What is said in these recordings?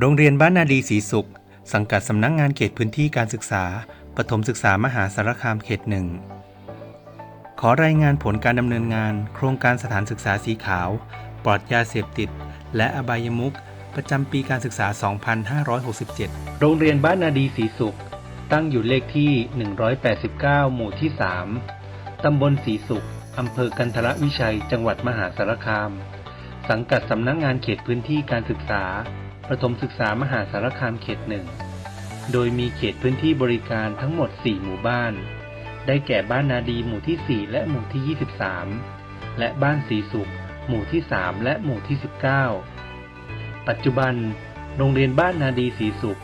โรงเรียนบ้านนาดีศรีสุข สังกัดสำนักงงานเขตพื้นที่การศึกษา ปฐมศึกษามหาสารคามเขตหนึ่ง ขอรายงานผลการดำเนินงาน โครงการสถานศึกษาสีขาว ปลอดยาเสพติด และอบายมุขประจำปีการศึกษา 2567 โรงเรียนบ้านนาดีศรีสุข ตั้งอยู่เลขที่ 189 หมู่ที่ 3 ตำบลศรีสุข อำเภอกันทรวิชัย จังหวัดมหาสารคาม สังกัดสำนักงงานเขตพื้นที่การศึกษา ประถมศึกษามหาสารคามเขตหนึ่ง โดยมีเขตพื้นที่บริการทั้งหมด 4 หมู่บ้าน ได้แก่บ้านนาดีหมู่ที่ 4 และหมู่ที่ 23 และบ้านสีสุข หมู่ที่ 3 และหมู่ที่ 19 ปัจจุบัน โรงเรียนบ้านนาดีสีสุข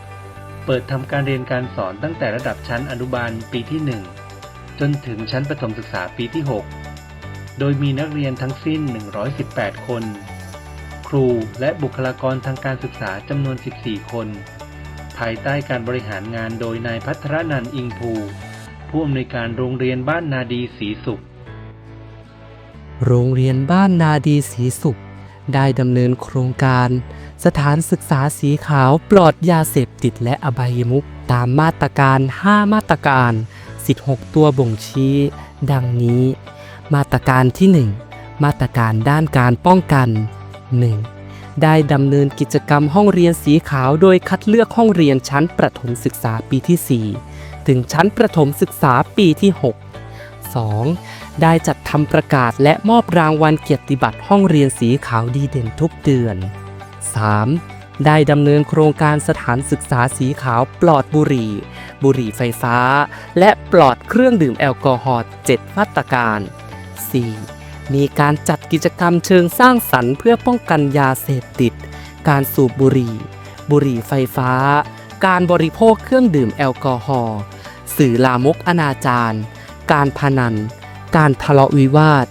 เปิดทำการเรียนการสอนตั้งแต่ระดับชั้นอนุบาลปีที่ 1 จนถึงชั้นประถมศึกษาปีที่ 6 โดยมีนักเรียนทั้งสิ้น 118 คน รู และบุคลากรทางการศึกษาจำนวน 14 คน ภายใต้การบริหารงานโดยนายพัทรนันอิงภูผู้อำนวยการโรงเรียนบ้านนาดีศรีสุข โรงเรียนบ้านนาดีศรีสุข ได้ดำเนินโครงการ สถานศึกษาสีขาวปลอดยาเสพติดและอบายมุขตามมาตรการ 5 มาตรการ 16 ตัวบ่งชี้ ดังนี้ มาตรการที่ 1 มาตรการด้านการป้องกัน 1. ได้ดำเนินกิจกรรมห้องเรียนสีขาวโดยคัดเลือกห้องเรียนชั้นประถมศึกษาปีที่ 4 ถึงชั้นประถมศึกษาปีที่ 6 2. ได้จัดทำประกาศและมอบรางวัลเกียรติบัตรห้องเรียนสีขาวดีเด่นทุกเดือน 3. ได้ดำเนินโครงการสถานศึกษาสีขาวปลอดบุหรี่ บุหรี่ไฟฟ้า และปลอดเครื่องดื่มแอลกอฮอล์7มาตรการ 4. มีการจัดกิจกรรมเชิงสร้างสรรค์เพื่อป้องกันยาเสพติด การสูบบุหรี่ บุหรี่ไฟฟ้า การบริโภคเครื่องดื่มแอลกอฮอล์ สื่อลามกอนาจารการพนัน การทะเลาะวิวาท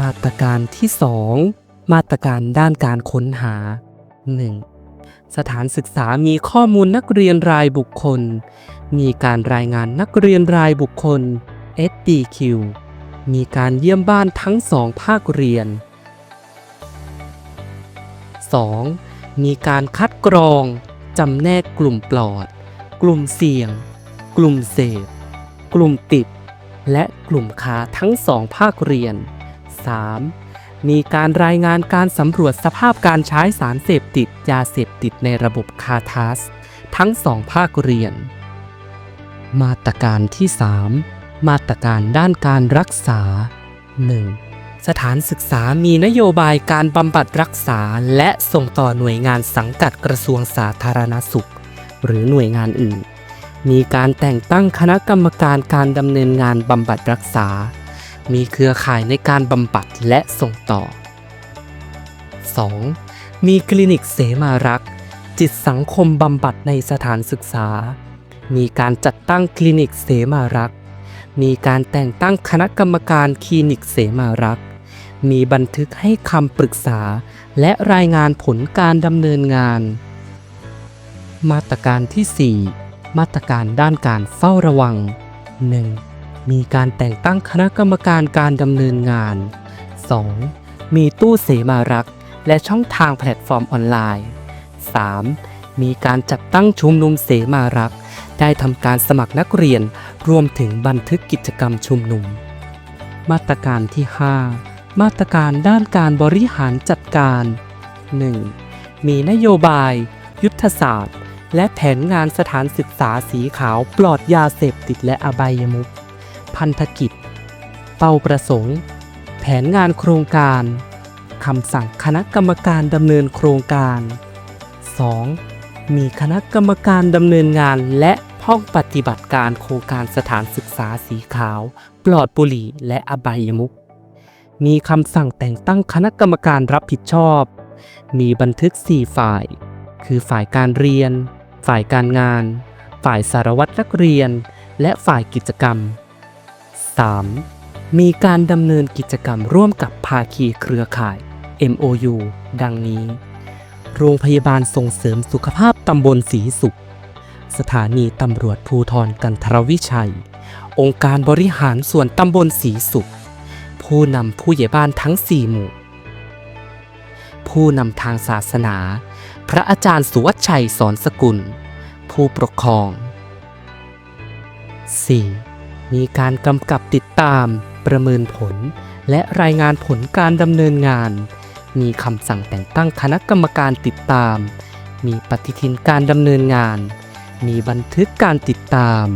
มาตรการที่ 2 มาตรการด้านการค้นหา 1. สถานศึกษามีข้อมูลนักเรียนรายบุคคล มีการรายงานนักเรียนรายบุคคล SDQ มีการเยี่ยมบ้านทั้งสองภาคเรียน 2. มีการคัดกรอง จำแนกกลุ่มปลอด กลุ่มเสี่ยง กลุ่มเสพ กลุ่มติด และกลุ่มค้าทั้งสองภาคเรียน 3. มีการรายงานการสำรวจสภาพการใช้สารเสพติดยาเสพติดในระบบคาทัส ทั้งสองภาคเรียน มาตรการที่ 3 มาตรการด้านการรักษา 1. สถานศึกษามีนโยบายการบำบัดรักษา และส่งต่อหน่วยงานสังกัดกระทรวงสาธารณสุข หรือหน่วยงานอื่น มีการแต่งตั้งคณะกรรมการการดำเนินงานบำบัดรักษา มีเครือข่ายในการบำบัดและส่งต่อ 2. มีคลินิกเสมารักษ์จิตสังคมบำบัดในสถานศึกษา มีการจัดตั้งคลินิกเสมารักษ์ มีการแต่งตั้งคณะกรรมการคลินิกเสมารักษ์ มีบันทึกให้คำปรึกษา และรายงานผลการดำเนินงาน มาตรการที่ 4 มาตรการด้านการเฝ้าระวัง 1. มีการแต่งตั้งคณะกรรมการการดำเนินงาน 2. มีตู้เสมารักษ์และช่องทางแพลตฟอร์มออนไลน์ 3. มีการจัดตั้งชุมนุมเสมารักษ์ได้ทำการสมัครนักเรียน รวมถึงบันทึกกิจกรรมชุมนุม มาตรการที่ 5 มาตรการด้านการบริหารจัดการ 1. มีนโยบาย ยุทธศาสตร์ และแผนงานสถานศึกษาสีขาวปลอดยาเสพติดและอบายมุขพันธกิจ เป้าประสงค์ แผนงานโครงการคำสั่งคณะกรรมการดำเนินโครงการ 2. มีคณะกรรมการดำเนินงานและ ห้องปฏิบัติการโครงการสถานศึกษาสีขาว ปลอดบุหรี่และอบายมุขมีคำสั่งแต่งตั้งคณะกรรมการรับผิดชอบ มีบันทึก 4 ฝ่าย คือฝ่ายการเรียน ฝ่ายการงาน ฝ่ายสารวัตรนักเรียน และฝ่ายกิจกรรม 3. มีการดำเนินกิจกรรมร่วมกับภาคีเครือข่าย MOU ดังนี้ โรงพยาบาลส่งเสริมสุขภาพตำบลศรีสุข สถานีตำรวจภูทรกันทรวิชัย องค์การบริหารส่วนตำบลศรีสุข ผู้นำผู้ใหญ่บ้านทั้ง4หมู่ ผู้นำทางศาสนา พระอาจารย์สุวัชชัยสอนสกุล ผู้ปกครอง 4. มีการกำกับติดตาม ประเมินผล และรายงานผลการดำเนินงาน มีคำสั่งแต่งตั้งคณะกรรมการติดตาม มีปฏิทินการดำเนินงาน มีบันทึกการติดตาม